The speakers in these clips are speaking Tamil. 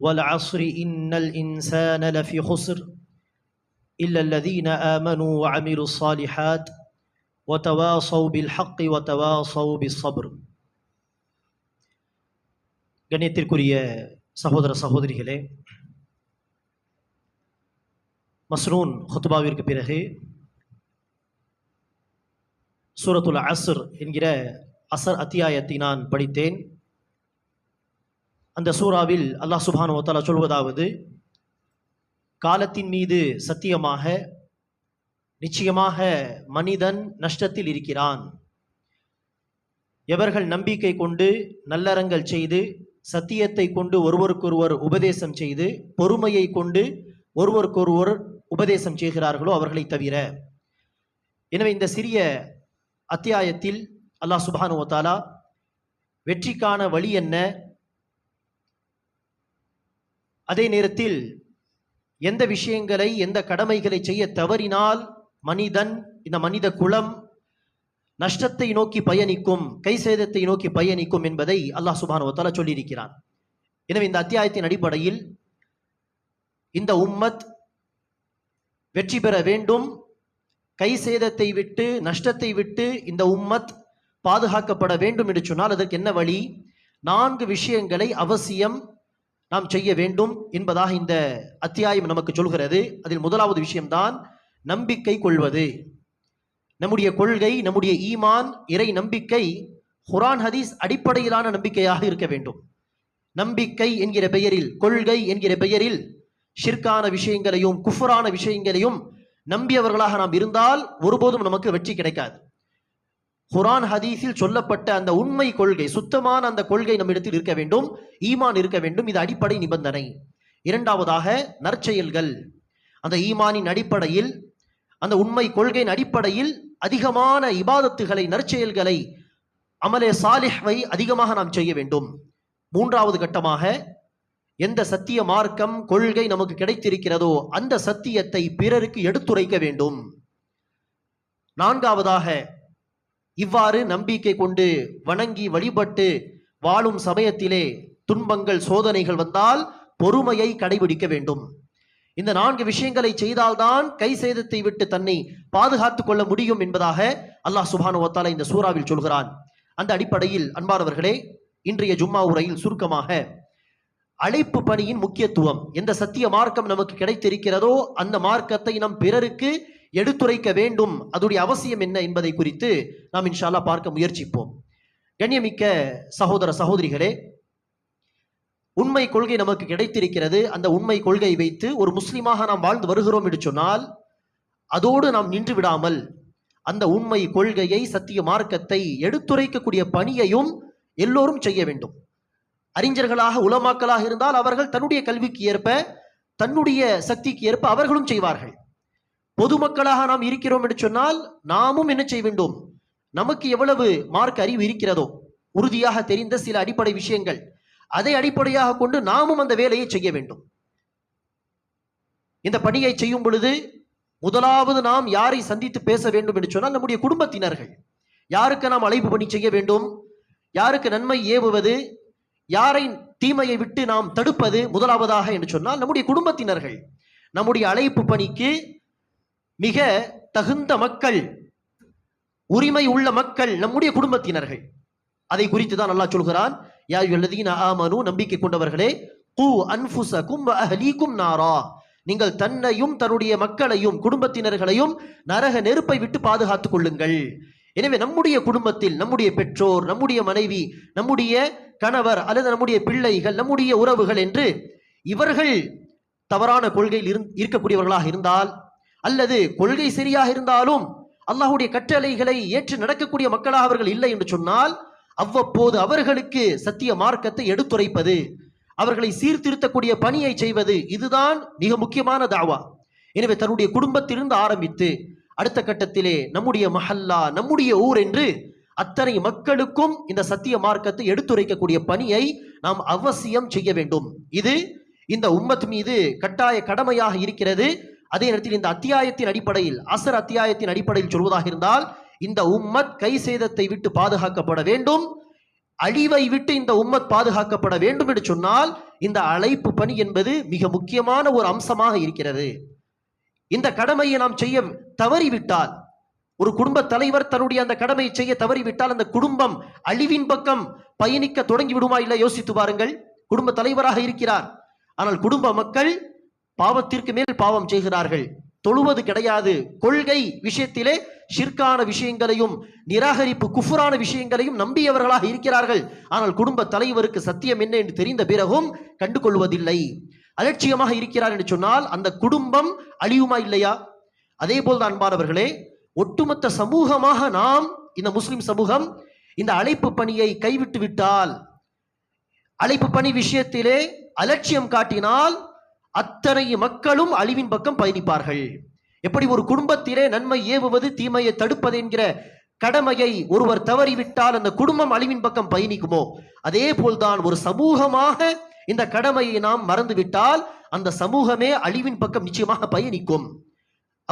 والعصر إن الإنسان لفي خسر إلا الذين آمنوا وعملوا الصالحات وتواصوا بالحق وتواصوا بالصبر கண்ணியத்திற்குரிய சகோதர சகோதரிகளே மஸ்ரூன் ஹுத்பாவிற்கு பிறகு சூரத்துல் அஸ்ர் என்கிற அசர் அத்தியாயத்தை நான் படித்தேன் அந்த சூறாவில் அல்லாஹ் சுபானு வத்தாலா சொல்வதாவது காலத்தின் மீது சத்தியமாக நிச்சயமாக மனிதன் நஷ்டத்தில் இருக்கிறான். எவர்கள் நம்பிக்கை கொண்டு நல்லறங்கள் செய்து சத்தியத்தை கொண்டு ஒருவருக்கொருவர் உபதேசம் செய்து பொறுமையை கொண்டு ஒருவருக்கொருவர் உபதேசம் செய்கிறார்களோ அவர்களை தவிர. எனவே இந்த சிறிய அத்தியாயத்தில் அல்லாஹ் சுபானு ஒத்தாலா வெற்றிக்கான வழி என்ன? அதே நேரத்தில் எந்த விஷயங்களை எந்த கடமைகளை செய்ய தவறினால் மனிதன் இந்த மனித குலம் நஷ்டத்தை நோக்கி பயணிக்கும் கை சேதத்தை நோக்கி பயணிக்கும் என்பதை அல்லாஹ் சுபானுவத்தால சொல்லியிருக்கிறான். எனவே இந்த அத்தியாயத்தின் அடிப்படையில் இந்த உம்மத் வெற்றி பெற வேண்டும். கை சேதத்தை விட்டு நஷ்டத்தை விட்டு இந்த உம்மத் பாதுகாக்கப்பட வேண்டும் என்று சொன்னால் அதற்கு என்ன வழி? நான்கு விஷயங்களை அவசியம் நாம் செய்ய வேண்டும் என்பதாக இந்த அத்தியாயம் நமக்கு சொல்கிறது. அதில் முதலாவது விஷயம்தான் நம்பிக்கை கொள்வது. நம்முடைய கொள்கை நம்முடைய ஈமான் இறை நம்பிக்கை குரான் ஹதீஸ் அடிப்படையிலான நம்பிக்கையாக இருக்க வேண்டும். நம்பிக்கை என்கிற பெயரில் கொள்கை என்கிற பெயரில் ஷிர்கான விஷயங்களையும் குஃபரான விஷயங்களையும் நம்பியவர்களாக நாம் இருந்தால் ஒருபோதும் நமக்கு வெற்றி கிடைக்காது. குரான் ஹதீஸில் சொல்லப்பட்ட அந்த உண்மை கொள்கை சுத்தமான அந்த கொள்கை நம்மிடத்தில் இருக்க வேண்டும் ஈமான் இருக்க வேண்டும் இது அடிப்படை நிபந்தனை. இரண்டாவதாக நற்செயல்கள். அந்த ஈமானின் அடிப்படையில் அந்த உண்மை கொள்கையின் அடிப்படையில் அதிகமான இபாதத்துகளை நற்செயல்களை அமலே சாலிஹ்வை அதிகமாக நாம் செய்ய வேண்டும். மூன்றாவது கட்டமாக எந்த சத்திய மார்க்கம் கொள்கை நமக்கு கிடைத்திருக்கிறதோ அந்த சத்தியத்தை பிறருக்கு எடுத்துரைக்க வேண்டும். நான்காவதாக இவ்வாறு நம்பிக்கை கொண்டு வணங்கி வழிபட்டு வாழும் சமயத்திலே துன்பங்கள் சோதனைகள் வந்தால் பொறுமையை கடைபிடிக்க வேண்டும். இந்த நான்கு விஷயங்களை செய்தால்தான் கை சேதத்தை விட்டு தன்னை பாதுகாத்துக் கொள்ள முடியும் என்பதாக அல்லாஹ் சுபானுவத்தால இந்த சூறாவில் சொல்கிறான். அந்த அடிப்படையில் அன்பானவர்களே இன்றைய ஜும்மா உரையில் சுருக்கமாக அழைப்பு பணியின் முக்கியத்துவம் எந்த சத்திய மார்க்கம் நமக்கு கிடைத்திருக்கிறதோ அந்த மார்க்கத்தை நம் பிறருக்கு எடுத்துரைக்க வேண்டும். அதோடைய அவசியம் என்ன என்பதை குறித்து நாம் இன்ஷால்லா பார்க்க முயற்சிப்போம். கண்ணியமிக்க சகோதர சகோதரிகளே உண்மை கொள்கை நமக்கு கிடைத்திருக்கிறது. அந்த உண்மை கொள்கை வைத்து ஒரு முஸ்லீமாக நாம் வாழ்ந்து வருகிறோம் என்று சொன்னால் அதோடு நாம் நின்று விடாமல் அந்த உண்மை கொள்கையை சத்திய மார்க்கத்தை எடுத்துரைக்கக்கூடிய பணியையும் எல்லோரும் செய்ய வேண்டும். அறிஞர்களாக உலமாக்களாக இருந்தால் அவர்கள் தன்னுடைய கல்விக்கு ஏற்ப தன்னுடைய சக்திக்கு ஏற்ப அவர்களும் செய்வார்கள். பொதுமக்களாக நாம் இருக்கிறோம் என்று சொன்னால் நாமும் என்ன செய்ய வேண்டும்? நமக்கு எவ்வளவு மார்க் அறிவு இருக்கிறதோ உறுதியாக தெரிந்த சில அடிப்படை விஷயங்கள் அதை அடிப்படையாக கொண்டு நாமும் அந்த வேலையை செய்ய வேண்டும். இந்த பணியை செய்யும் பொழுது முதலாவது நாம் யாரை சந்தித்து பேச வேண்டும் என்று சொன்னால் நம்முடைய குடும்பத்தினர்கள். யாருக்கு நாம் அழைப்பு பணி செய்ய வேண்டும்? யாருக்கு நன்மை ஏவுவது? யாரை தீமையை விட்டு நாம் தடுப்பது? முதலாவதாக என்று சொன்னால் நம்முடைய குடும்பத்தினர்கள். நம்முடைய அழைப்பு பணிக்கு மிக தகுந்த மக்கள் உரிமை உள்ள மக்கள் நம்முடைய குடும்பத்தினர்கள். அதை குறித்து தான் நல்லா சொல்கிறான் யார் எழுதீன ஆமனு நம்பிக்கை கொண்டவர்களே கூ அன்ஃபுசகும் அஹலீக்கும் நாரா. நீங்கள் தன்னையும் தன்னுடைய மக்களையும் குடும்பத்தினர்களையும் நரக நெருப்பை விட்டு பாதுகாத்துக் கொள்ளுங்கள். எனவே நம்முடைய குடும்பத்தில் நம்முடைய பெற்றோர் நம்முடைய மனைவி நம்முடைய கணவர் அல்லது நம்முடைய பிள்ளைகள் நம்முடைய உறவுகள் என்று இவர்கள் தவறான கொள்கையில் இருக்கக்கூடியவர்களாக இருந்தால் அல்லது கொள்கை சரியாக இருந்தாலும் அல்லாஹுடைய கட்டளைகளை ஏற்று நடக்கக்கூடிய மக்களாக அவர்கள் இல்லை என்று சொன்னால் அவ்வப்போது அவர்களுக்கு சத்திய மார்க்கத்தை எடுத்துரைப்பது அவர்களை சீர்திருத்தக்கூடிய பணியை செய்வது இதுதான் மிக முக்கியமான தாவா. எனவே தன்னுடைய குடும்பத்திலிருந்து ஆரம்பித்து அடுத்த கட்டத்திலே நம்முடைய மஹல்லா நம்முடைய ஊர் என்று அத்தனை மக்களுக்கும் இந்த சத்திய மார்க்கத்தை எடுத்துரைக்கக்கூடிய பணியை நாம் அவசியம் செய்ய வேண்டும். இது இந்த உம்மத் மீது கட்டாய கடமையாக இருக்கிறது. அதே நேரத்தில் இந்த அத்தியாயத்தின் அடிப்படையில் அசர் அத்தியாயத்தின் அடிப்படையில் சொல்வதாக இருந்தால் இந்த உம்மத் கை சேதத்தை விட்டு பாதுகாக்கப்பட வேண்டும். அழிவை விட்டு இந்த உம்மத் பாதுகாக்கப்பட வேண்டும் என்று சொன்னால் இந்த அழைப்பு பணி என்பது மிக முக்கியமான ஒரு அம்சமாக இருக்கிறது. இந்த கடமையை நாம் செய்ய தவறிவிட்டால் ஒரு குடும்ப தலைவர் தன்னுடைய அந்த கடமையை செய்ய தவறிவிட்டால் அந்த குடும்பம் அழிவின் பக்கம் பயணிக்க தொடங்கி விடுமா இல்லை யோசித்து பாருங்கள். குடும்ப தலைவராக இருக்கிறார். ஆனால் குடும்ப மக்கள் பாவத்திற்கு மேல் பாவம் செய்கிறார்கள். தொழுவது கிடையாது. கொள்கை விஷயத்திலே ஷிர்கான விஷயங்களையும் நிராகரிப்பு குஃபுரான விஷயங்களையும் நம்பியவர்களாக இருக்கிறார்கள். ஆனால் குடும்ப தலைவருக்கு சத்தியம் என்ன என்று தெரிந்த பிறகும் கண்டு கொள்வதில்லை அலட்சியமாக இருக்கிறார் என்று சொன்னால் அந்த குடும்பம் அழியுமா இல்லையா? அதே போல் தான் அன்பானவர்களே ஒட்டுமொத்த சமூகமாக நாம் இந்த முஸ்லிம் சமூகம் இந்த அழைப்பு பணியை கைவிட்டு விட்டால் அழைப்பு பணி விஷயத்திலே அலட்சியம் காட்டினால் அத்தனை மக்களும் அழிவின் பக்கம் பயணிப்பார்கள். எப்படி ஒரு குடும்பத்திலே நன்மை ஏவுவது தீமையை தடுப்பது என்கிற கடமையை ஒருவர் தவறிவிட்டால் அந்த குடும்பம் அழிவின் பக்கம் பயணிக்குமோ? அதே போல்தான் ஒரு சமூகமாக இந்த கடமையை நாம் மறந்துவிட்டால் அந்த சமூகமே அழிவின் பக்கம் நிச்சயமாக பயணிக்கும்.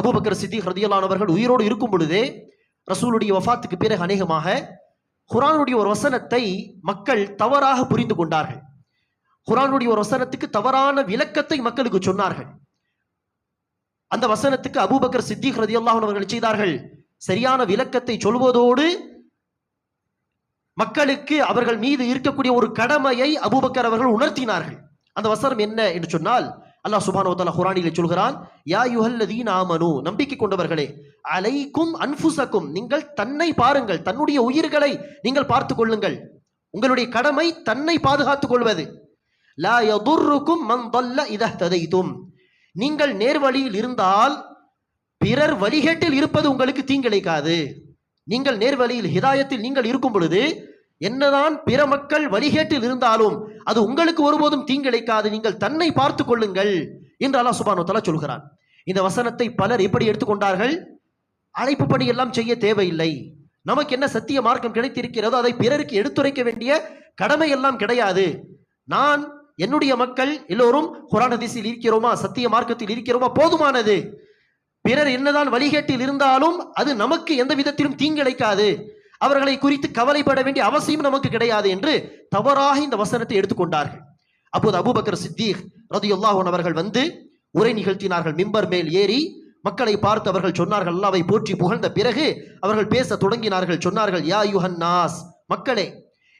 அபுபக்கர் சித்தி ஹர்தியலானவர்கள் உயிரோடு இருக்கும் பொழுதே ரசூலுடைய வஃபாத்துக்கு பிறகு அநேகமாக குரானுடைய ஒரு வசனத்தை மக்கள் தவறாக புரிந்து கொண்டார்கள். குரானுடைய ஒரு வசனத்துக்கு தவறான விளக்கத்தை மக்களுக்கு சொன்னார்கள். அந்த வசனத்துக்கு அபூபக்கர் சித்திக் ரதியல்லாஹு அவர்கள் செய்தார்கள்? சரியான விளக்கத்தை சொல்வதோடு மக்களுக்கு அவர்கள் மீது இருக்கக்கூடிய ஒரு கடமையை அபூபக்கர் அவர்கள் உணர்த்தினார்கள். அந்த வசனம் என்ன என்று சொன்னால் அல்லாஹ் சுபானோ தஆலா சொல்கிறான் யா யுஹல்லதீன் ஆமனு நம்பிக்கை கொண்டவர்களே அலைக்கும் அன்புசக்கும் நீங்கள் தன்னை பாருங்கள் தன்னுடைய உயிர்களை நீங்கள் பார்த்துக் கொள்ளுங்கள். உங்களுடைய கடமை தன்னை பாதுகாத்துக் கொள்வது. லா யதுர்ருக்கும் மன் ضل ததைத்தும் நீங்கள் நேர்வழியில் இருந்தால் பிறர் வழிகேட்டில் இருப்பது உங்களுக்கு தீங்கிழைக்காது. நீங்கள் நேர்வழியில் ஹிதாயத்தில் நீங்கள் இருக்கும் பொழுது என்னதான் பிற மக்கள் வழிகேட்டில் இருந்தாலும் அது உங்களுக்கு ஒருபோதும் தீங்கிழைக்காது. நீங்கள் தன்னை பார்த்து கொள்ளுங்கள் என்று அல்லாஹ் சுபானுத்தலா சொல்கிறான். இந்த வசனத்தை பலர் எப்படி எடுத்துக்கொண்டார்கள் அழைப்பு பணி எல்லாம் செய்ய தேவையில்லை. நமக்கு என்ன சத்திய மார்க்கம் கிடைத்திருக்கிறதோ அதை பிறருக்கு எடுத்துரைக்க வேண்டிய கடமை எல்லாம் கிடையாது. நான் என்னுடைய மக்கள் எல்லோரும் குரான் திசையில் இருக்கிறோமா? சத்திய மார்க்கத்தில் இருக்கிறோமா? போதுமானது. பிறர் என்னதான் வழிகேட்டில் இருந்தாலும் அது நமக்கு எந்த விதத்திலும் தீங்கிழைக்காது. அவர்களை குறித்து கவலைப்பட வேண்டிய அவசியம் நமக்கு கிடையாது என்று தவறாக இந்த வசனத்தை எடுத்துக்கொண்டார்கள். அப்போது அபுபக்கர் சித்தீக் ரதியுல்லாஹு அவர்கள் வந்து உரை நிகழ்த்தினார்கள். மிம்பர் மேல் ஏறி மக்களை பார்த்து அவர்கள் சொன்னார்கள் அல்லாவை போற்றி புகழ்ந்த பிறகு அவர்கள் பேச தொடங்கினார்கள். சொன்னார்கள் யா யுஹன் நாஸ் மக்களே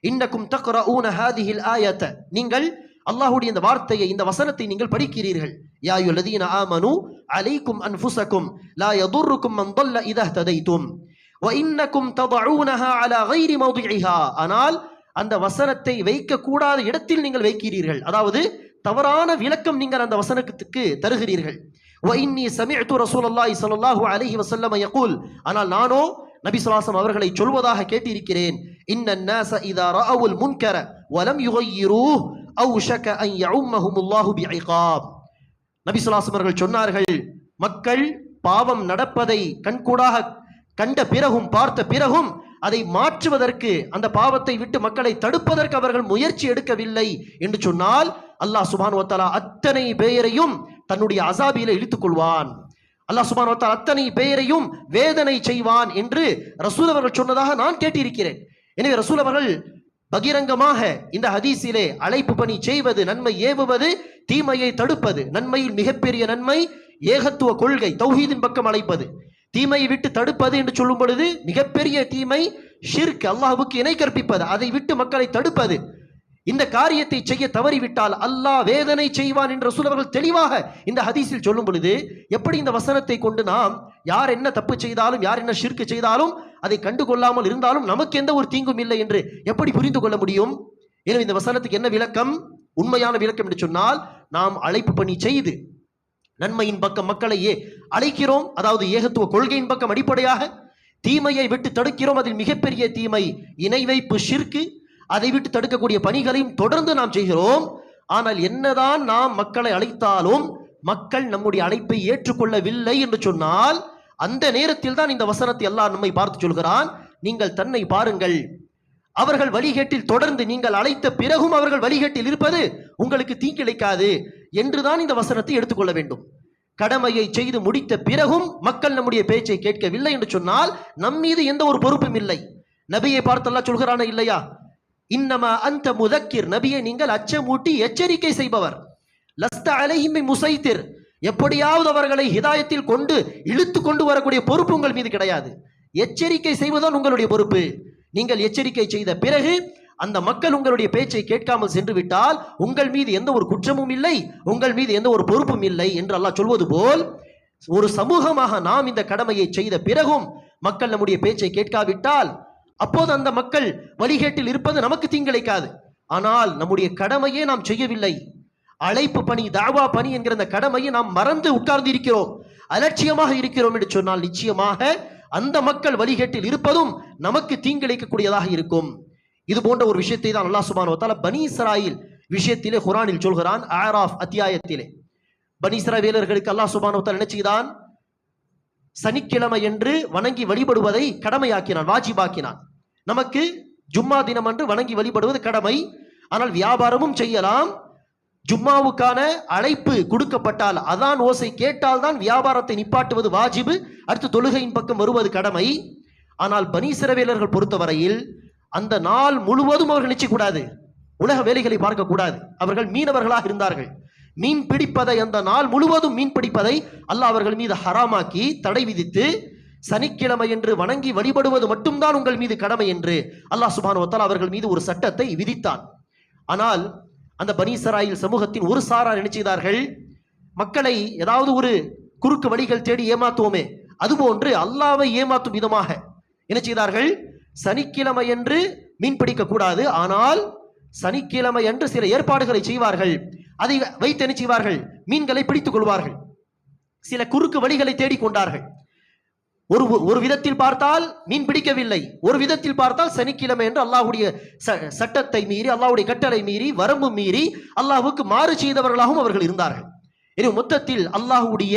இன்னக்கும் தக்ரஊன ஹாதிஹில் ஆயத்த நீங்கள் அல்லாஹ்வுடைய இந்த வார்த்தையை இந்த வசனத்தை நீங்கள் படிக்கிறீர்கள் யா யுல்லதீன ஆமனு அலைக்கும் அன்ஃபுசக்கும் லா யதுர்ருக்கும் மன் ضل இதா ததைத்தும் وإنكم تضعونها على غير موضعها ஆனால் அந்த வசனத்தை வைக்க கூடாத இடத்தில் நீங்கள் வைக்கிறீர்கள் அதாவது தவறான விளக்கம் நீங்கள் அந்த வசனத்துக்கு தருகிறீர்கள் وإني سمعت رسول الله صلى الله عليه وسلم يقول ஆனால் நானோ நபி ஸல்லல்லாஹு அவர்களை சொல்வதாக கேட்டிருக்கிறேன் இன்ன الناس اذا راوا المنكر ولم يغيروه அவுஷக ஐயம்முல்லாஹு பிஐகாப் நபிசுலாசம் அவர்கள் சொன்னார்கள் மக்கள் பாவம் நடப்பதை கண்கூடாக கண்ட பிறகும் பார்த்த பிறகும் அதை மாற்றுவதற்கு அந்த பாவத்தை விட்டு மக்களை தடுப்பதற்கு அவர்கள் முயற்சி எடுக்கவில்லை என்று சொன்னால் அல்லாஹ் சுபான் ஒத்தாலா அத்தனை பெயரையும் தன்னுடைய அசாபியில இழுத்துக் கொள்வான். அல்லாஹ் சுபான் ஒத்தால் அத்தனை பெயரையும் வேதனை செய்வான் என்று ரசூல் அவர்கள் சொன்னதாக நான் கேட்டிருக்கிறேன். எனவே ரசூல் அவர்கள் பகிரங்கமாக இந்த ஹதீஸிலே அழைப்பு பணி செய்வது நன்மை ஏவுவது தீமையை தடுப்பது நன்மையில் மிகப்பெரிய நன்மை ஏகத்துவ கொள்கை தௌஹீதின் பக்கம் அழைப்பது. தீமையை விட்டு தடுப்பது என்று சொல்லும் பொழுது மிகப்பெரிய தீமை ஷிர்க் அல்லாஹுக்கு இணை கற்பிப்பது அதை விட்டு மக்களை தடுப்பது. இந்த காரியத்தை செய்ய தவறிவிட்டால் அல்லாஹ் வேதனை செய்வான் என்று ரசூல் தெளிவாக இந்த ஹதீஸில் சொல்லும் பொழுது எப்படி இந்த வசனத்தை கொண்டு நாம் யார் என்ன தப்பு செய்தாலும் யார் என்ன ஷிர்க்கு செய்தாலும் அதை கண்டுகொள்ளாமல் இருந்தாலும் நமக்கு எந்த ஒரு தீங்கும் இல்லை என்று எப்படி புரிந்து கொள்ள முடியும்? எனவே இந்த வசனத்துக்கு என்ன விளக்கம்? உண்மையான விளக்கம் என்று சொன்னால் நாம் அழைப்பு பணி செய்து நன்மையின் பக்கம் மக்களையே அழைக்கிறோம். அதாவது ஏகத்துவ கொள்கையின் பக்கம் அடிப்படையாக தீமையை விட்டு தடுக்கிறோம். அதில் மிகப்பெரிய தீமை இணை வைப்பு ஷிர்க்கு அதை விட்டு தடுக்கக்கூடிய பணிகளையும் தொடர்ந்து நாம் செய்கிறோம். ஆனால் என்னதான் நாம் மக்களை அழைத்தாலும் மக்கள் நம்முடைய அழைப்பை ஏற்றுக்கொள்ளவில்லை என்று சொன்னால் அந்த நேரத்தில் தான் இந்த வசனத்தை எல்லாம் நம்மை பார்த்து சொல்கிறான். நீங்கள் தன்னை பாருங்கள். அவர்கள் வழிகேட்டில் தொடர்ந்து நீங்கள் அழைத்த பிறகும் அவர்கள் வழிகேட்டில் இருப்பது உங்களுக்கு தீங்கிழைக்காது என்றுதான் இந்த வசனத்தை எடுத்துக்கொள்ள வேண்டும். கடமையை செய்து முடித்த பிறகும் மக்கள் நம்முடைய பேச்சை கேட்கவில்லை என்று சொன்னால் நம் மீது எந்த ஒரு பொறுப்பும் இல்லை. நபியை பார்த்தெல்லாம் சொல்கிறானா இல்லையா? இன்னமா அந்த முதக்கிர். நபியை நீங்கள் அச்சமூட்டி எச்சரிக்கை செய்பவர். லஸ்த அலைஹிமை முசைத்திர். எப்படியாவது அவர்களை ஹிதாயத்தில் கொண்டு இழுத்து கொண்டு வரக்கூடிய பொறுப்பு உங்கள் மீது கிடையாது. எச்சரிக்கை செய்வதுதான் உங்களுடைய பொறுப்பு. நீங்கள் எச்சரிக்கை செய்த பிறகு அந்த மக்கள் உங்களுடைய பேச்சை கேட்காமல் சென்று விட்டால் உங்கள் மீது எந்த ஒரு குற்றமும் இல்லை உங்கள் மீது எந்த ஒரு பொறுப்பும் இல்லை என்று அல்லாஹ் சொல்வது போல் ஒரு சமூகமாக நாம் இந்த கடமையை செய்த பிறகும் மக்கள் நம்முடைய பேச்சை கேட்காவிட்டால் அப்போது அந்த மக்கள் வழிகேட்டில் இருப்பது நமக்கு தீங்கிழைக்காது. ஆனால் நம்முடைய கடமையே நாம் செய்யவில்லை. அழைப்பு பணி தாவா பணி என்கிற அந்த கடமையை நாம் மறந்து உட்கார்ந்து இருக்கிறோம் அலட்சியமாக இருக்கிறோம் என்று சொன்னால் நிச்சயமாக அந்த மக்கள் வழிகேட்டில் இருப்பதும் நமக்கு தீங்கிழைக்கக்கூடியதாக இருக்கும். இது போன்ற ஒரு விஷயத்தை தான் அல்லாஹ் சுபானுவத்தால பனி இஸ்ராயில் விஷயத்திலே குரானில் சொல்கிறான் ஆராஃப் அத்தியாயத்திலே. பனி இஸ்ராவேலர்களுக்கு அல்லாஹ் சுபானுவத்தால் நினைச்சுதான் சனிக்கிழமை என்று வணங்கி வழிபடுவதை கடமையாக்கினான் வாஜிபாக்கினான். நமக்கு ஜும்மா தினம் அன்று வணங்கி வழிபடுவது கடமை. ஆனால் வியாபாரமும் செய்யலாம். ஜும்மாவுக்கான அழைப்பு கொடுக்கப்பட்டால் அதான் ஓசை கேட்டால் தான் வியாபாரத்தை நிப்பாட்டுவது வாஜிபு. அடுத்து தொழுகையின் பக்கம் வருவது கடமை. ஆனால் பனீசிரவேலர்கள் பொறுத்தவரையில் அந்த நாள் முழுவதும் அவர்கள் நிச்சயக்கூடாது. உலக வேலைகளை பார்க்கக்கூடாது. அவர்கள் மீனவர்களாக இருந்தார்கள். மீன் பிடிப்பதை அந்த நாள் முழுவதும் மீன் பிடிப்பதை அல்லாஹ் அவர்கள் மீது ஹராமாக்கி தடை விதித்து சனிக்கிழமை என்று வணங்கி வழிபடுவது மட்டும்தான் உங்கள் மீது கடமை என்று அல்லாஹ் சுபான் அவர்கள் மீது ஒரு சட்டத்தை விதித்தான். ஆனால் அந்த பனீசராயில் சமூகத்தின் ஒரு சாரார் நினைச்சுகிறார்கள் செய்தார்கள்? மக்களை ஏதாவது ஒரு குறுக்கு வழிகள் தேடி ஏமாத்துவோமே அதுபோன்று அல்லாவை ஏமாத்தும் விதமாக என்ன செய்தார்கள்? சனிக்கிழமை என்று மீன் பிடிக்க கூடாது ஆனால் சனிக்கிழமை என்று சில ஏற்பாடுகளை செய்வார்கள். அதை வைத்து என்ன செய்வார்கள்? மீன்களை பிடித்துக் கொள்வார்கள். சில குறுக்கு வழிகளை தேடிக்கொண்டார்கள் ஒரு ஒரு விதத்தில் பார்த்தால் மீன் பிடிக்கவில்லை ஒரு விதத்தில் பார்த்தால் சனிக்கிழமை என்று அல்லாஹுடைய ச- சட்டத்தை மீறி அல்லாஹுடைய கட்டளை மீறி வரம்பு மீறி அல்லாஹுக்கு மாறு செய்தவர்களாகவும் அவர்கள் இருந்தார்கள். எனவே மொத்தத்தில் அல்லாஹுடைய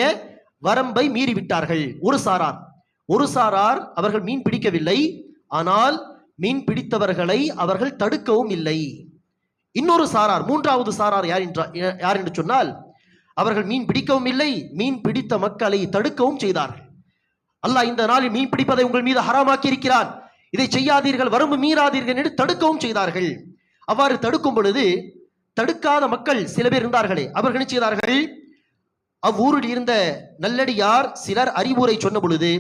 வரம்பை மீறிவிட்டார்கள். ஒரு சாரார் ஒரு சாரார் அவர்கள் மீன் பிடிக்கவில்லை ஆனால் மீன் பிடித்தவர்களை அவர்கள் தடுக்கவும் இல்லை. இன்னொரு சாரார் மூன்றாவது சாரார் யார் என்றார் யார் என்று சொன்னால் அவர்கள் மீன் பிடிக்கவும் இல்லை மீன் பிடித்த மக்களை தடுக்கவும் செய்தார்கள். அல்லாஹ் இந்த நாளில் மீன் பிடிப்பதை உங்கள் மீது ஹராமாக்கி இருக்கிறான் இதை செய்யாதீர்கள் வரம்பு மீறாதீர்கள் என்று தடுக்கவும் செய்தார்கள். அவ்வாறு தடுக்கும் பொழுது தடுக்காத மக்கள் சில பேர் இருந்தார்களே அவர்கள் என்ன செய்தார்கள்? அவ்வூரில் இருந்த நல்லடியார் சிலர் அறிவுரை சொன்ன பொழுது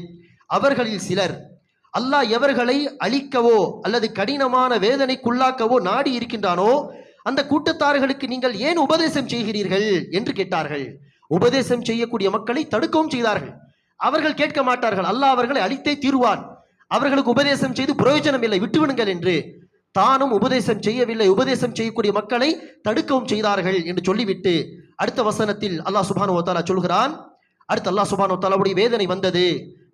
அவர்களில் சிலர் அல்லாஹ் எவர்களை அழிக்கவோ அல்லது கடினமான வேதனைக்குள்ளாக்கவோ நாடி இருக்கின்றானோ அந்த கூட்டத்தார்களுக்கு நீங்கள் ஏன் உபதேசம் செய்கிறீர்கள்? என்று கேட்டார்கள். உபதேசம் செய்யக்கூடிய மக்களை தடுக்கவும் செய்தார்கள். அவர்கள் கேட்க மாட்டார்கள் அல்லாஹ் அவர்களை அழித்தே தீருவான் அவர்களுக்கு உபதேசம் செய்து பிரயோஜனம் இல்லை விட்டுவிடுங்கள் என்று தானும் உபதேசம் செய்யவில்லை உபதேசம் செய்யக்கூடிய மக்களை தடுக்கவும் செய்தார்கள் என்று சொல்லிவிட்டு அடுத்த வசனத்தில் அல்லாஹ் சுபானு தாலா சொல்கிறான் அடுத்து அல்லாஹ் சுபானு தாலாவுடைய வேதனை வந்தது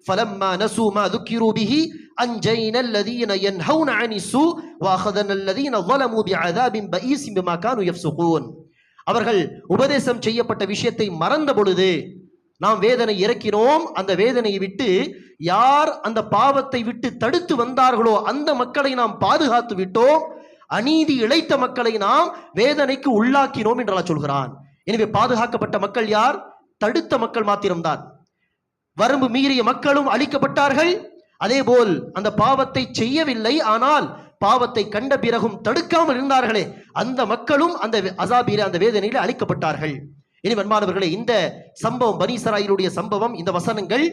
فلما نسوا ما ذكروا به أنجينا الذين ينهون عن السوء وأخذنا الذين ظلموا بعذاب بئيس بما كانوا يفسقون அவர்கள் உபதேசம் செய்யப்பட்ட விஷயத்தை மறந்த பொழுது நாம் வேதனை இறக்கினோம் அந்த வேதனையை விட்டு யார் அந்த பாவத்தை விட்டு தடுத்து வந்தார்களோ அந்த மக்களை நாம் பாதுகாத்து விட்டோம். அநீதி இழைத்த மக்களை நாம் வேதனைக்கு உள்ளாக்கினோம் என்று சொல்கிறான். எனவே பாதுகாக்கப்பட்ட மக்கள் யார்? தடுத்த மக்கள் மாத்திரம்தான். வரம்பு மீறிய மக்களும் அழிக்கப்பட்டார்கள். அதேபோல் அந்த பாவத்தை செய்யவில்லை. ஆனால் பாவத்தை கண்ட பிறகும் தடுக்காமல் இருந்தார்களே. அந்த மக்களும் அந்த அசாபீர அந்த வேதனையில் அழிக்கப்பட்டார்கள். இனி அன்பானவர்களே இந்த சம்பவம் பனீசராயிலுடைய சம்பவம் இந்த வசனங்கள்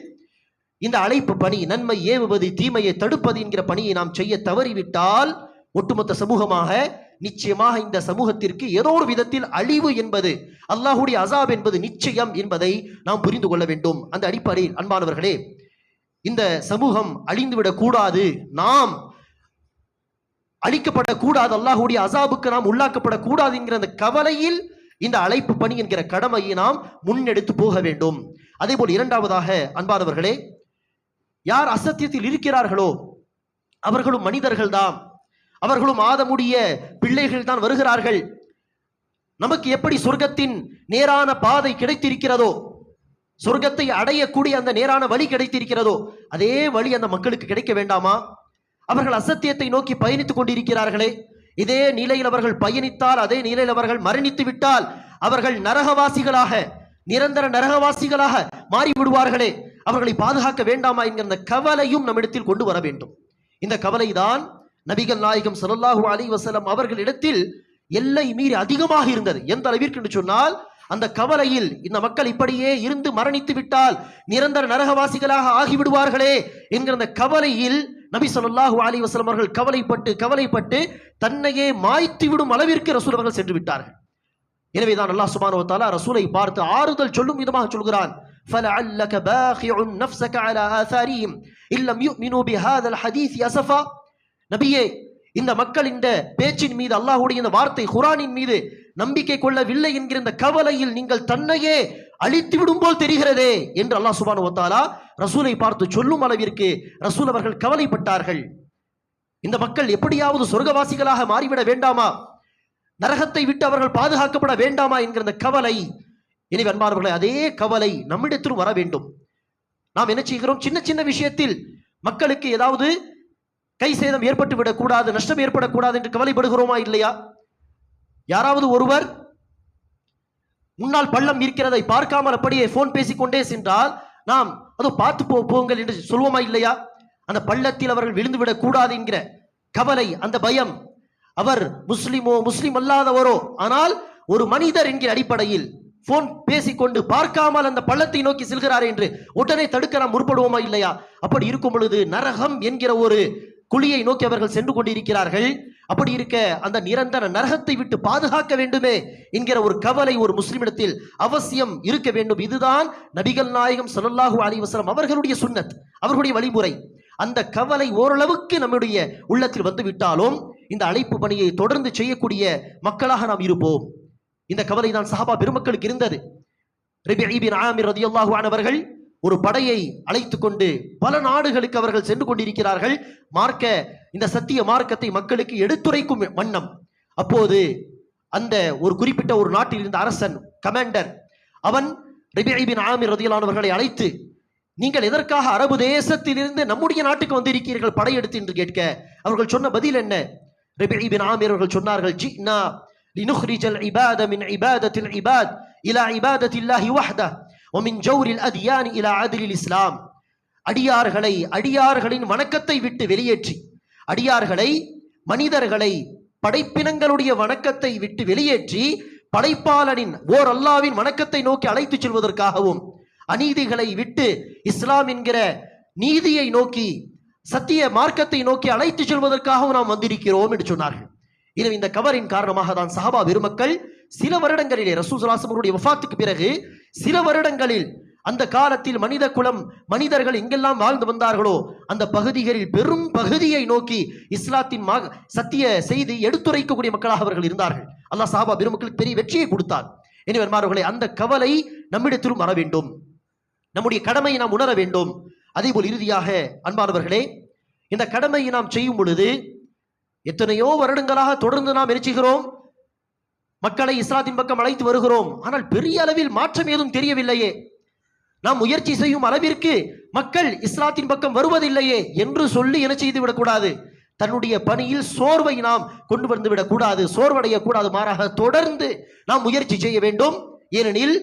இந்த அழைப்பு பணி நன்மை ஏவுவது தீமையை தடுப்பது என்கிற பணியை நாம் செய்ய தவறிவிட்டால் ஒட்டுமொத்த சமூகமாக நிச்சயமாக இந்த சமூகத்திற்கு ஏதோ ஒரு விதத்தில் அழிவு என்பது அல்லாஹுடைய அசாப் என்பது நிச்சயம் என்பதை நாம் புரிந்து கொள்ள வேண்டும். அந்த அடிப்படையில் அன்பானவர்களே இந்த சமூகம் அழிந்துவிடக் கூடாது. நாம் அழிக்கப்படக்கூடாது அல்லாஹுடைய அசாபுக்கு நாம் உள்ளாக்கப்படக்கூடாது என்கிற அந்த கவலையில் இந்த அழைப்பு பணி என்கிற கடமையை நாம் முன்னெடுத்து போக வேண்டும். அதே போல் இரண்டாவதாக அன்பானவர்களே யார் அசத்தியத்தில் இருக்கிறார்களோ அவர்களும் மனிதர்கள் தான் அவர்களும் ஆதமுடைய பிள்ளைகள் தான் வருகிறார்கள். நமக்கு எப்படி சொர்க்கத்தின் நேரான பாதை கிடைத்திருக்கிறதோ சொர்க்கத்தை அடையக்கூடிய அந்த நேரான வழி கிடைத்திருக்கிறதோ அதே வழி அந்த மக்களுக்கு கிடைக்க வேண்டாமா? அவர்கள் அசத்தியத்தை நோக்கி பயணித்துக் கொண்டிருக்கிறார்களே இதே நிலையில் அவர்கள் பயணித்தால் அதே நிலையில் அவர்கள் மரணித்து விட்டால் அவர்கள் நரகவாசிகளாக நிரந்தர நரகவாசிகளாக மாறிவிடுவார்களே. அவர்களை பாதுகாக்க வேண்டாமா என்கிற அந்த கவலையும் நம்மிடத்தில் கொண்டு வர வேண்டும். இந்த கவலைதான் நபிகள் நாயகம் ஸல்லல்லாஹு அலி வசலம் அவர்களிடத்தில் எல்லை மீறி அதிகமாக இருந்தது. எந்த அளவிற்கு என்று சொன்னால் அந்த கவலையில் இந்த மக்கள் இப்படியே இருந்து மரணித்து விட்டால் நிரந்தர நரகவாசிகளாக ஆகிவிடுவார்களே என்கிற அந்த கவலையில் நபி ஸல்லல்லாஹு அலைஹி வஸல்லம் அவர்கள் கவலைப்பட்டு கவலைப்பட்டு தன்னையே மாய்த்து விடும் அளவிற்கு ரசூல் அவர்கள் சென்று விட்டார்கள் எனவேதான் அல்லாஹ் சுப்ஹானஹு வ தஆலா ரசூலை பார்த்து ஆறுதல் சொல்லும் விதமாக சொல்கிறான் فلعلك باخع نفسك على آثارهم إن لم يؤمنوا بهذا الحديث أسفا நபியே இந்த மக்கள் இந்த பேச்சின் மீது அல்லாஹ்வுடைய இந்த வார்த்தை குரானின் மீது நம்பிக்கை கொள்ளவில்லை என்கிற இந்த கவலையில் நீங்கள் தன்னையே அழித்து விடும் போல் தெரிகிறதே என்று அல்லாஹ் சுபானு ஒத்தாலா ரசூலை பார்த்து சொல்லும் அளவிற்கு ரசூல் அவர்கள் கவலைப்பட்டார்கள். இந்த மக்கள் எப்படியாவது சொர்க்கவாசிகளாக மாறிவிட வேண்டாமா? நரகத்தை விட்டு அவர்கள் பாதுகாக்கப்பட வேண்டாமா என்கிற அந்த கவலை. எனவே அன்பானவர்களை அதே கவலை நம்மிடத்திலும் வர வேண்டும். நாம் என்ன செய்கிறோம்? சின்ன சின்ன விஷயத்தில் மக்களுக்கு ஏதாவது கை சேதம் ஏற்பட்டு விடக்கூடாது நஷ்டம் ஏற்படக்கூடாது என்று கவலைப்படுகிறோமா இல்லையா? யாராவது ஒருவர் முன்னால் பள்ளம் இருக்கிறதை பார்க்காமல் அப்படியே போன் பேசிக்கொண்டே சென்றால் நாம் அதோ பார்த்து போ போங்கள் என்று சொல்வோமா இல்லையா? அந்த பள்ளத்தில் அவர்கள் விழுந்துவிடக் கூடாது என்கிற கவலை அந்த பயம். அவர் முஸ்லிமோ முஸ்லிம் அல்லாதவரோ. ஆனால் ஒரு மனிதர் என்கிற அடிப்படையில் போன் பேசிக்கொண்டு பார்க்காமல் அந்த பள்ளத்தை நோக்கி செல்கிறார் என்று உடனே தடுக்க நாம் முற்படுவோமா இல்லையா? அப்படி இருக்கும் பொழுது நரகம் என்கிற ஒரு குழியை நோக்கி அவர்கள் சென்று கொண்டிருக்கிறார்கள். அப்படி இருக்க அந்த நிரந்தர நரகத்தை விட்டு பாதுகாக்க வேண்டுமே என்கிற ஒரு கவலை ஒரு முஸ்லிமிடத்தில் அவசியம் இருக்க வேண்டும். இதுதான் நபிகள் நாயகம் ஸல்லல்லாஹு அலிவசலம் அவர்களுடைய சுன்னத் அவர்களுடைய வழிமுறை. அந்த கவலை ஓரளவுக்கு நம்முடைய உள்ளத்தில் வந்து விட்டாலும் இந்த அழைப்பு பணியை தொடர்ந்து செய்யக்கூடிய மக்களாக நாம் இருப்போம். இந்த கவலை தான் சஹாபா பெருமக்களுக்கு இருந்தது. ரபி ஐபின் ஆமிர் ரதியல்லாஹு ஆனவர்கள் ஒரு படையை அழைத்து கொண்டு பல நாடுகளுக்கு அவர்கள் சென்று கொண்டிருக்கிறார்கள். மார்க்க இந்த சத்திய மார்க்கத்தை மக்களுக்கு எடுத்துரைக்கும் வண்ணம். அப்போது அந்த ஒரு குறிப்பிட்ட ஒரு நாட்டில் இருந்த அரசன் கமாண்டர் அவன் ரிபிபின் ஆமிர் ரதியிலானவர்களை அழைத்து நீங்கள் எதற்காக அரபு தேசத்திலிருந்து நம்முடைய நாட்டுக்கு வந்திருக்கிறீர்கள் படையெடுத்து என்று கேட்க அவர்கள் சொன்ன பதில் என்ன? ரிபிபின் ஆமிர் அவர்கள் சொன்னார்கள் ஜினா லினுஹ்ரிஜல் இபாத மின் இபாதத்தில் இபாத் இலா இபாதத்தில்லாஹி வஹ்தா. ஒமின் ஜவுரில் அதியான் இலா அதிலில் இஸ்லாம் அடியார்களை அடியார்களின் வணக்கத்தை விட்டு வெளியேற்றி. அடியார்களை மனிதர்களை படைப்பினங்களுடைய வணக்கத்தை விட்டு வெளியேற்றி படைப்பாளனின் ஓர் அல்லாவின் வணக்கத்தை நோக்கி அழைத்துச் செல்வதற்காகவும் அநீதிகளை விட்டு இஸ்லாம் என்கிற நீதியை நோக்கி சத்திய மார்க்கத்தை நோக்கி அழைத்துச் செல்வதற்காகவும் நாம் வந்திருக்கிறோம் என்று சொன்னார்கள். எனவே இந்த கவரின் காரணமாக தான் சஹாபா பெருமக்கள் சில வருடங்களிலே ரசூசலாசமருடைய வஃத்துக்கு பிறகு சில வருடங்களில் அந்த காலத்தில் மனித குலம் மனிதர்கள் எங்கெல்லாம் வாழ்ந்து வந்தார்களோ அந்த பகுதிகளில் பெரும் பகுதியை நோக்கி இஸ்லாத்தின் மாக சத்திய செய்தி எடுத்துரைக்கக்கூடிய மக்களாக அவர்கள் இருந்தார்கள். அல்லாஹ் சாபா பெருமக்களுக்கு பெரிய வெற்றியை கொடுத்தார். எனவே அந்த கவலை நம்மிடத்திலும் வர வேண்டும். நம்முடைய கடமையை நாம் உணர வேண்டும். அதேபோல் இறுதியாக அன்பானவர்களே இந்த கடமையை நாம் செய்யும் பொழுது எத்தனையோ வருடங்களாக தொடர்ந்து நாம் எரிச்சுகிறோம் மக்களை இஸ்லாத்தின் பக்கம் அழைத்து வருகிறோம். ஆனால் பெரிய அளவில் மாற்றம் ஏதும் தெரியவில்லையே. நாம் முயற்சி செய்யும் அளவிற்கு மக்கள் இஸ்லாத்தின் பக்கம் வருவதில்லையே என்று சொல்லி என்ன செய்து விடக்கூடாது? தன்னுடைய பணியில் சோர்வை நாம் கொண்டு வந்து விடக்கூடாது. சோர்வடைய கூடாது மாறாக தொடர்ந்து நாம் முயற்சி செய்ய வேண்டும். ஏனெனில்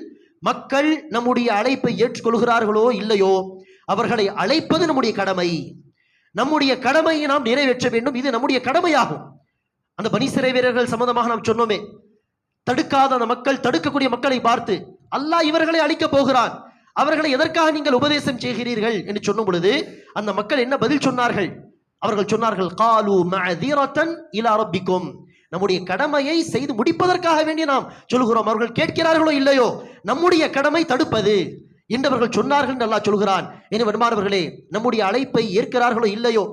மக்கள் நம்முடைய அழைப்பை ஏற்றுக்கொள்கிறார்களோ இல்லையோ அவர்களை அழைப்பது நம்முடைய கடமை. நம்முடைய கடமையை நாம் நிறைவேற்ற வேண்டும். இது நம்முடைய கடமையாகும். அந்த பனி சிறை வீரர்கள் சம்பந்தமாக நாம் சொன்னோமே தடுக்காத அந்த மக்கள் தடுக்கக்கூடிய மக்களை பார்த்து அல்லாஹ் இவர்களை அழிக்கப் போகிறான். அவர்களை எதற்காக நீங்கள் உபதேசம் செய்கிறீர்கள்? என்று சொன்னும் பொழுது அந்த மக்கள் என்ன பதில் சொன்னார்கள்? அவர்கள் சொன்னார்கள் காலு மஅதிரத்தன் இலா ரப்பிக்கும். நம்முடைய கடமையை செய்து முடிப்பதற்காக வேண்டி நாம் சொல்கிறோம் அவர்கள் கேட்கிறார்களோ இல்லையோ நம்முடைய கடமை தடுப்பது. என்றவர்கள் சொன்னார்கள் என்று அல்லாஹ் சொல்கிறான். என வருமானவர்களே நம்முடைய அழைப்பை ஏற்கிறார்களோ இல்லையோ?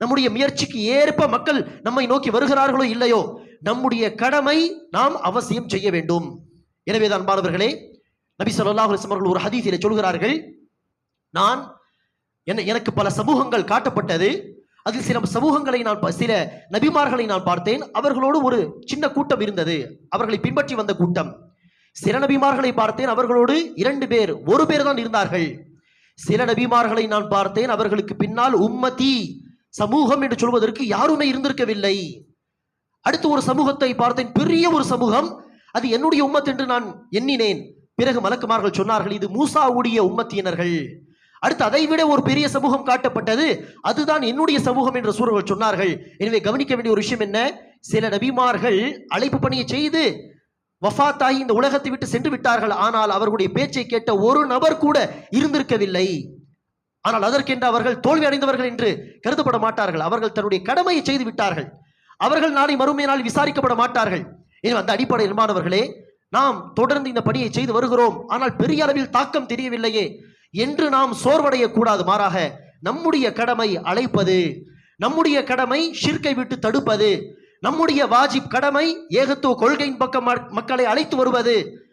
நம்முடைய முயற்சிக்கு ஏற்ப மக்கள் நம்மை நோக்கி வருகிறார்களோ இல்லையோ? நம்முடைய கடமை நாம் அவசியம் செய்ய வேண்டும். எனவேதான் மாணவர்களே நபி சொல்லாஹ் அவர்கள் ஒரு ஹதீசில சொல்கிறார்கள் நான் என்ன எனக்கு பல சமூகங்கள் காட்டப்பட்டது அதில் சில சமூகங்களை நான் சில நபிமார்களை நான் பார்த்தேன் அவர்களோடு ஒரு சின்ன கூட்டம் இருந்தது அவர்களை பின்பற்றி வந்த கூட்டம். சில நபிமார்களை பார்த்தேன் அவர்களோடு இரண்டு பேர் ஒரு பேர் தான் இருந்தார்கள். சில நபிமார்களை நான் பார்த்தேன் அவர்களுக்கு பின்னால் உம்மதி சமூகம் என்று சொல்வதற்கு யாருமே இருந்திருக்கவில்லை. அடுத்து ஒரு சமூகத்தை பார்த்தேன். பெரிய ஒரு சமூகம். அது என்னுடைய உம்மத் என்று நான் எண்ணினேன். பிறகு மலக்குமார்கள் சொன்னார்கள் இது மூசாவுடைய உம்மத்தியினர்கள் அடுத்து அதை விட ஒரு பெரிய சமூகம் காட்டப்பட்டது. அதுதான் என்னுடைய சமூகம் என்று சூழர்கள் சொன்னார்கள். எனவே கவனிக்க வேண்டிய ஒரு விஷயம் என்ன? சில நபிமார்கள் அழைப்பு பணியை செய்து வஃபாத்தாகி இந்த உலகத்தை விட்டு சென்று விட்டார்கள். ஆனால் அவர்களுடைய பேச்சை கேட்ட ஒரு நபர் கூட இருந்திருக்கவில்லை. ஆனால் அதற்கென்று அவர்கள் தோல்வி அடைந்தவர்கள் என்று கருதப்பட மாட்டார்கள். அவர்கள் தன்னுடைய கடமையை செய்து விட்டார்கள். அவர்கள் நாளை மறுமை நாள் விசாரிக்கப்பட மாட்டார்கள். எனவே அந்த அடிப்படையில் மாணவர்களே நாம் தொடர்ந்து இந்த பணியை செய்து வருகிறோம். ஆனால் பெரிய அளவில் தாக்கம் தெரியவில்லையே. என்று நாம் சோர்வடைய கூடாது மாறாக நம்முடைய கடமை அழைப்பது நம்முடைய கடமை ஷிர்கை விட்டு தடுப்பது நம்முடைய வாஜிப் கடமை ஏகத்துவ கொள்கையின் பக்கம் ம- மக்களை அழைத்து வருவது.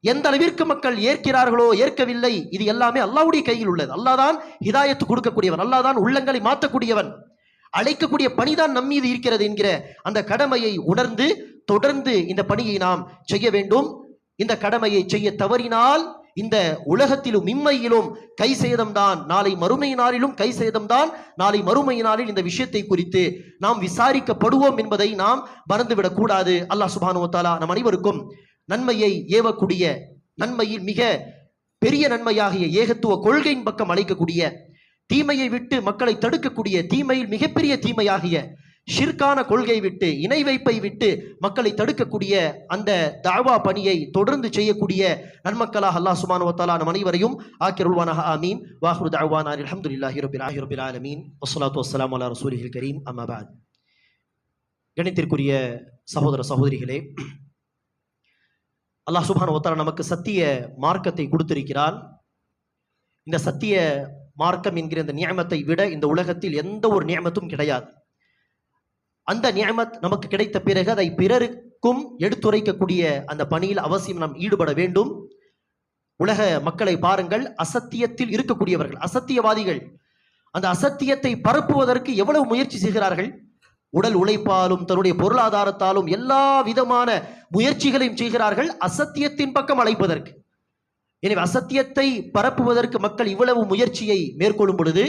எந்த அளவிற்கு மக்கள் ஏற்கிறார்களோ ஏற்கவில்லை இது எல்லாமே அல்லாவுடைய கையில் உள்ளது. அல்லாதான் ஹிதாயத்து கொடுக்கக்கூடியவன் அல்லாதான் உள்ளங்களை மாற்றக்கூடியவன். அழைக்கக்கூடிய பணிதான் நம் மீது இருக்கிறது என்கிற அந்த கடமையை உணர்ந்து தொடர்ந்து இந்த பணியை நாம் செய்ய வேண்டும். இந்த கடமையை செய்ய தவறினால் இந்த உலகத்திலும் இம்மையிலும் கை சேதம்தான் நாளை மறுமை நாளிலும் கை சேதம்தான் நாளை மறுமை நாளில் இந்த விஷயத்தை குறித்து நாம் விசாரிக்கப்படுவோம் என்பதை நாம் மறந்துவிடக் கூடாது. அல்லாஹ் சுபானுவத்தாலா நம் அனைவருக்கும் நன்மையை ஏவக்கூடிய நன்மையில் மிக பெரிய நன்மையாகிய ஏகத்துவ கொள்கையின் பக்கம் அழைக்கக்கூடிய தீமையை விட்டு மக்களை தடுக்கக்கூடிய தீமையில் மிகப்பெரிய தீமையாகிய ஷிர்கான கொள்கை விட்டு இணை வைப்பை விட்டு மக்களை தடுக்கக்கூடிய அந்த தாவா பணியை தொடர்ந்து செய்யக்கூடிய நன்மக்களாக அல்லாஹ் சுபானு வத்தாலா நம் அனைவரையும் ஆக்கிருள்வானாக ஆமீன். வாஹ்ரு தாவானா அலமதுல்லாஹி ரபில் ஆஹி ரபில் ஆலமீன். வசலாத்து வசலாம் அலா ரசூலிஹில் கரீம். அம்மாபாத் கணித்திற்குரிய சகோதர சகோதரிகளே அல்லாஹ் சுபான் வத்தாலா நமக்கு சத்திய மார்க்கத்தை கொடுத்திருக்கிறான். இந்த சத்திய மார்க்கம் என்கிற இந்த நியமத்தை விட இந்த உலகத்தில் எந்த ஒரு நியமத்தும் கிடையாது. அந்த நியமத் நமக்கு கிடைத்த பிறகு அதை பிறருக்கும் எடுத்துரைக்கக்கூடிய அந்த பணியில் அவசியம் நாம் ஈடுபட வேண்டும். உலக மக்களை பாருங்கள் அசத்தியத்தில் இருக்கக்கூடியவர்கள் அசத்தியவாதிகள் அந்த அசத்தியத்தை பரப்புவதற்கு எவ்வளவு முயற்சி செய்கிறார்கள்? உடல் உழைப்பாலும் தன்னுடைய பொருளாதாரத்தாலும் எல்லா விதமான முயற்சிகளையும் செய்கிறார்கள் அசத்தியத்தின் பக்கம் அழைப்பதற்கு. எனவே அசத்தியத்தை பரப்புவதற்கு மக்கள் இவ்வளவு முயற்சியை மேற்கொள்ளும் பொழுது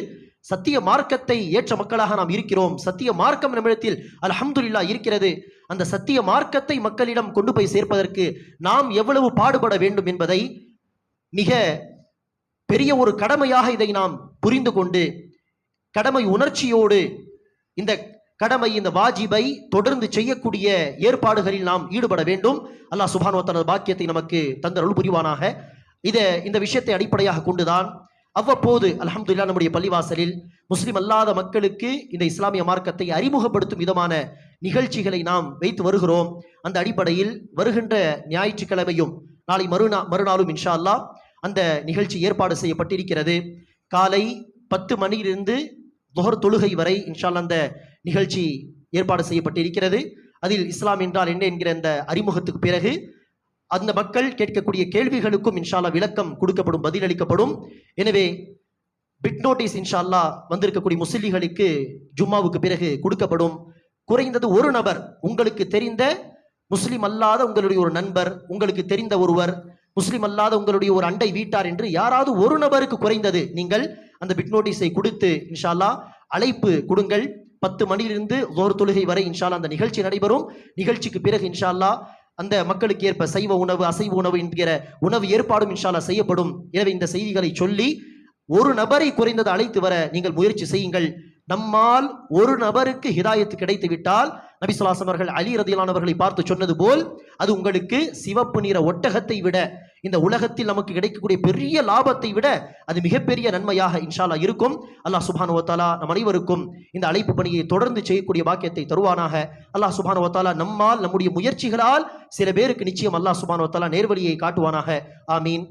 சத்திய மார்க்கத்தை ஏற்ற மக்களாக நாம் இருக்கிறோம். சத்திய மார்க்கம் நம்மிடத்தில் அலஹம்துல்லா இருக்கிறது. அந்த சத்திய மார்க்கத்தை மக்களிடம் கொண்டு போய் சேர்ப்பதற்கு நாம் எவ்வளவு பாடுபட வேண்டும் என்பதை மிக பெரிய ஒரு கடமையாக இதை நாம் புரிந்து கொண்டு கடமை உணர்ச்சியோடு இந்த கடமை இந்த வாஜிபை தொடர்ந்து செய்யக்கூடிய ஏற்பாடுகளில் நாம் ஈடுபட வேண்டும். அல்லாஹ் சுபானோ தனது பாக்கியத்தை நமக்கு தந்தருள் புரிவானாக. இதை இந்த விஷயத்தை அடிப்படையாக கொண்டுதான் அவ்வப்போது அலமதுல்லா நம்முடைய பள்ளிவாசலில் முஸ்லிம் அல்லாத மக்களுக்கு இந்த இஸ்லாமிய மார்க்கத்தை அறிமுகப்படுத்தும் விதமான நிகழ்ச்சிகளை நாம் வைத்து வருகிறோம். அந்த அடிப்படையில் வருகின்ற ஞாயிற்றுக்கிழமையும் நாளை மறுநா மறுநாளும் இன்ஷா அல்லா அந்த நிகழ்ச்சி ஏற்பாடு செய்யப்பட்டிருக்கிறது. காலை பத்து மணியிலிருந்து துஹர் தொழுகை வரை இன்ஷால் அந்த நிகழ்ச்சி ஏற்பாடு செய்யப்பட்டிருக்கிறது. அதில் இஸ்லாம் என்றால் என்ன என்கிற அந்த அறிமுகத்துக்கு பிறகு அந்த மக்கள் கேட்கக்கூடிய கேள்விகளுக்கும் இன்ஷால்லா விளக்கம் கொடுக்கப்படும் பதிலளிக்கப்படும். எனவே பிட் நோட்டீஸ் இன்ஷால்லா வந்திருக்கக்கூடிய முஸ்லிம்களுக்கு ஜும்மாவுக்கு பிறகு கொடுக்கப்படும். குறைந்தது ஒரு நபர் உங்களுக்கு தெரிந்த முஸ்லிம் அல்லாத உங்களுடைய ஒரு நண்பர் உங்களுக்கு தெரிந்த ஒருவர் முஸ்லிம் அல்லாத உங்களுடைய ஒரு அண்டை வீட்டார் என்று யாராவது ஒரு நபருக்கு குறைந்தது நீங்கள் அந்த பிட் நோட்டீஸை கொடுத்து இன்ஷால்லா அழைப்பு கொடுங்கள். பத்து மணியிலிருந்து ஒரு தொழுகை வரை இன்ஷால்லா அந்த நிகழ்ச்சி நடைபெறும். நிகழ்ச்சிக்கு பிறகு இன்ஷால்லா அந்த மக்களுக்கு ஏற்ப சைவ உணவு அசைவ உணவு என்கிற உணவு ஏற்பாடும் இன்ஷால்லா செய்யப்படும். எனவே இந்த செய்திகளை சொல்லி ஒரு நபரை குறைந்தது அழைத்து வர நீங்கள் முயற்சி செய்யுங்கள். நம்மால் ஒரு நபருக்கு ஹிதாயத்து கிடைத்து விட்டால் நபி அவர்கள் அலி ரதியிலானவர்களை பார்த்து சொன்னது போல் அது உங்களுக்கு சிவப்பு நிற ஒட்டகத்தை விட இந்த உலகத்தில் நமக்கு கிடைக்கக்கூடிய பெரிய லாபத்தை விட அது மிகப்பெரிய நன்மையாக இன்ஷாலா இருக்கும். அல்லாஹ் சுப்ஹானஹு வ நம் அனைவருக்கும் இந்த அழைப்பு பணியை தொடர்ந்து செய்யக்கூடிய பாக்கியத்தை தருவானாக. அல்லாஹ் சுப்ஹானஹு ஓத்தாலா நம்மால் நம்முடைய முயற்சிகளால் சில பேருக்கு நிச்சயம் அல்லாஹ் சுப்ஹானஹு வ நேர்வழியை காட்டுவானாக. ஆமீன்.